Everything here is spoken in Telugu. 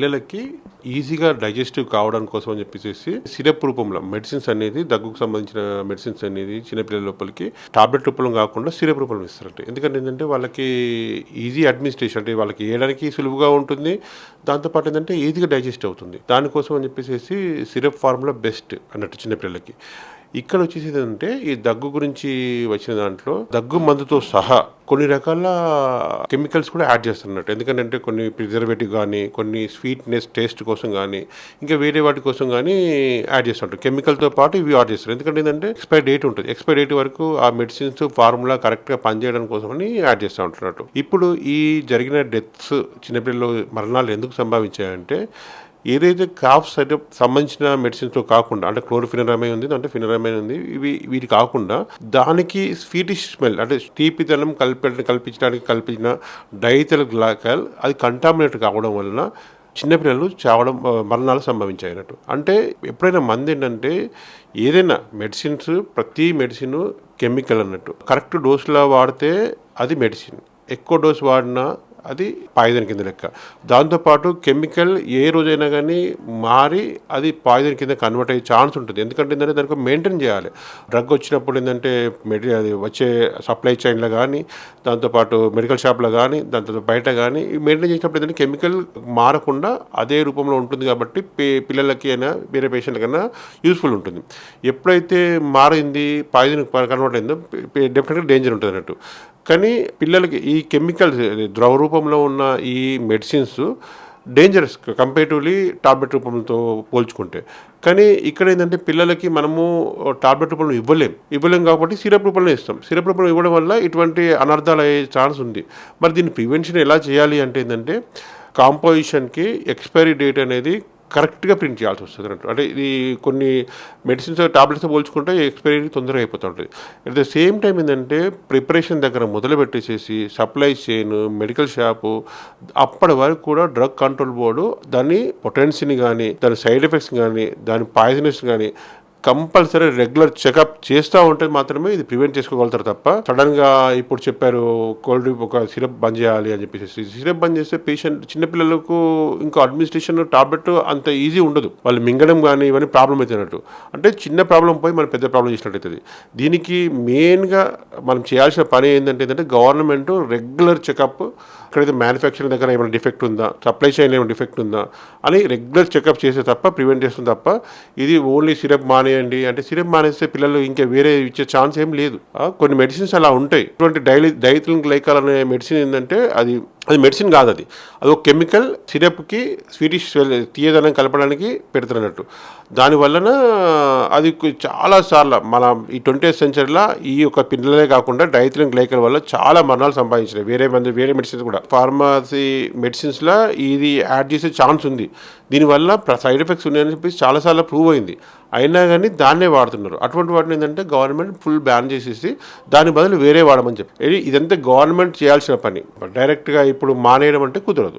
పిల్లలకి ఈజీగా డైజెస్టివ్ కావడం కోసం అని చెప్పేసి సిరప్ రూపంలో మెడిసిన్స్ అనేది దగ్గుకు సంబంధించిన మెడిసిన్స్ అనేది చిన్నపిల్లల లోపలికి టాబ్లెట్ రూపంలో కాకుండా సిరప్ రూపంలో ఇస్తారంట. ఎందుకంటే ఏంటంటే వాళ్ళకి ఈజీ అడ్మినిస్ట్రేషన్ అంటే వాళ్ళకి వేయడానికి సులువుగా ఉంటుంది. దాంతోపాటు ఏంటంటే ఈజీగా డైజెస్ట్ అవుతుంది. దానికోసం అని చెప్పేసి సిరప్ ఫార్ములా బెస్ట్ అన్నట్టు చిన్నపిల్లలకి. ఇక్కడ వచ్చేసి ఏంటంటే ఈ దగ్గు గురించి వచ్చిన దాంట్లో దగ్గు మందుతో సహా కొన్ని రకాల కెమికల్స్ కూడా యాడ్ చేస్తున్నట్టు. ఎందుకంటే కొన్ని ప్రిజర్వేటివ్ కానీ కొన్ని స్వీట్నెస్ టేస్ట్ కోసం కానీ ఇంకా వేరే వాటి కోసం కానీ యాడ్ చేస్తుంటారు కెమికల్తో పాటు ఇవి యాడ్ చేస్తారు ఎందుకంటే ఏంటంటే ఎక్స్పైర్ డేట్ ఉంటుంది. ఎక్స్పైర్ డేట్ వరకు ఆ మెడిసిన్స్ ఫార్ములా కరెక్ట్గా పనిచేయడం కోసమని యాడ్ చేస్తూ ఉంటున్నట్టు. ఇప్పుడు ఈ జరిగిన డెత్స్ చిన్నపిల్లలు మరణాలు ఎందుకు సంభవించాయంటే ఏదైతే కాఫ్ సెటప్ సంబంధించిన మెడిసిన్స్తో కాకుండా అంటే క్లోరోఫినరామైన్ ఉంది అంటే ఫినరామైన్ ఉంది ఇవి వీటి కాకుండా దానికి స్వీటిష్ స్మెల్ అంటే తీపితనం కలిపి కల్పించడానికి కల్పించిన డైతల్ గ్లాకల్ అది కంటామినేట్ కావడం వలన చిన్నపిల్లలు చావడం మరణాలు సంభవించాయి అన్నట్టు. అంటే ఎప్పుడైనా మంది ఏంటంటే ఏదైనా మెడిసిన్స్ ప్రతి మెడిసిన్ కెమికల్ అన్నట్టు కరెక్ట్ డోస్లో వాడితే అది మెడిసిన్ ఎక్కువ డోస్ వాడినా అది పాయిజన్ కింద లెక్క. దాంతోపాటు కెమికల్ ఏ రోజైనా కానీ మారి అది పాయిజన్ కింద కన్వర్ట్ అయ్యే ఛాన్స్ ఉంటుంది. ఎందుకంటే ఏంటంటే దానికి మెయింటైన్ చేయాలి. డ్రగ్ వచ్చినప్పుడు ఏంటంటే మెడి అది వచ్చే సప్లై చైన్లో కానీ దాంతోపాటు మెడికల్ షాప్లో కానీ దాంతో బయట కానీ మెయింటైన్ చేసినప్పుడు ఏంటంటే కెమికల్ మారకుండా అదే రూపంలో ఉంటుంది కాబట్టి పిల్లలకి అయినా వేరే పేషెంట్లకైనా యూస్ఫుల్ ఉంటుంది. ఎప్పుడైతే మారింది పాయిజన్ కన్వర్ట్ అయిందో డెఫినెట్గా డేంజర్ ఉంటుంది అన్నట్టు. కానీ పిల్లలకి ఈ కెమికల్స్ ద్రవ రూపంలో ఉన్న ఈ మెడిసిన్స్ డేంజరస్ కంపేటివ్లీ టాబ్లెట్ రూపంతో పోల్చుకుంటే. కానీ ఇక్కడ ఏంటంటే పిల్లలకి మనము టాబ్లెట్ రూపంలో ఇవ్వలేం. ఇవ్వలేం కాబట్టి సిరప్ రూపంలో ఇస్తాం. సిరప్ రూపంలో ఇవ్వడం వల్ల ఇటువంటి అనర్థాలు అయ్యే ఛాన్స్ ఉంది. మరి దీన్ని ప్రివెన్షన్ ఎలా చేయాలి అంటే ఏంటంటే కాంపోజిషన్కి ఎక్స్పైరీ డేట్ అనేది కరెక్ట్గా ప్రింట్ చేయాల్సి వస్తుంది అన్నట్టు. అంటే ఇది కొన్ని మెడిసిన్స్ టాబ్లెట్స్ పోల్చుకుంటే ఎక్స్పైరీ తొందరగా అయిపోతుంటుంది. అట్ ద సేమ్ టైం ఏంటంటే ప్రిపరేషన్ దగ్గర మొదలు పెట్టేసేసి సప్లై చైన్ మెడికల్ షాపు అప్పటి వరకు కూడా డ్రగ్ కంట్రోల్ బోర్డు దాని పొటెన్సీని కానీ దాని సైడ్ ఎఫెక్ట్స్ కానీ దాని పాయిజనెస్ కానీ కంపల్సరీ రెగ్యులర్ చెకప్ చేస్తూ ఉంటే మాత్రమే ఇది ప్రివెంట్ చేసుకోగలుగుతారు తప్ప సడన్గా ఇప్పుడు చెప్పారు కోల్డ్ ఒక సిరప్ బంద్ చేయాలి అని చెప్పేసి. సిరప్ బంద్ చేస్తే పేషెంట్ చిన్నపిల్లలకు ఇంకా అడ్మినిస్ట్రేషన్ టాబ్లెట్ అంత ఈజీ ఉండదు. వాళ్ళు మింగడం కానీ ఇవన్నీ ప్రాబ్లం అవుతున్నట్టు అంటే చిన్న ప్రాబ్లం పోయి మనం పెద్ద ప్రాబ్లం చేసినట్టు అవుతుంది దీనికి మెయిన్గా మనం చేయాల్సిన పని ఏంటంటే ఏంటంటే గవర్నమెంట్ రెగ్యులర్ చెకప్ ఎక్కడైతే మ్యానుఫ్యాక్చరింగ్ దగ్గర ఏమైనా డిఫెక్ట్ ఉందా సప్లై చైన్ ఏమైనా డిఫెక్ట్ ఉందా అని రెగ్యులర్ చెకప్ చేసే తప్ప ప్రివెంట్ చేస్తుంది తప్ప ఇది ఓన్లీ సిరప్ మానేయండి అంటే సిరప్ మానేస్తే పిల్లలు ఇంకా వేరే ఇచ్చే ఛాన్స్ ఏం లేదు. కొన్ని మెడిసిన్స్ అలా ఉంటాయి. ఇటువంటి డైలీ డైథిలిన్ గ్లైకాల్ అనే మెడిసిన్ ఏంటంటే అది అది మెడిసిన్ కాదు అది. అది ఒక కెమికల్ సిరప్కి స్వీటిష్ తీయదనం కలపడానికి పెడుతున్నట్టు. దానివలన అది చాలా సార్లు మన ఈ ట్వంటీ సెంచరీలో ఈ యొక్క పిల్లలే కాకుండా డైత్రిన్ గ్లైకల్ వల్ల చాలా మరణాలు సంపాదించినాయి. వేరే మంది వేరే మెడిసిన్స్ కూడా. ఫార్మసీ మెడిసిన్స్లో ఇది యాడ్ చేసే ఛాన్స్ ఉంది. దీనివల్ల సైడ్ ఎఫెక్ట్స్ ఉన్నాయని చెప్పేసి చాలాసార్లు ప్రూవ్ అయింది. అయినా కానీ దాన్నే వాడుతున్నారు. అటువంటి వాటిని ఏంటంటే గవర్నమెంట్ ఫుల్ బ్యాన్ చేసేసి దాని బదులు వేరే వాడమని చెప్పి. ఇదంతా గవర్నమెంట్ చేయాల్సిన పని. డైరెక్ట్గా ఇప్పుడు మానేయడం అంటే కుదరదు.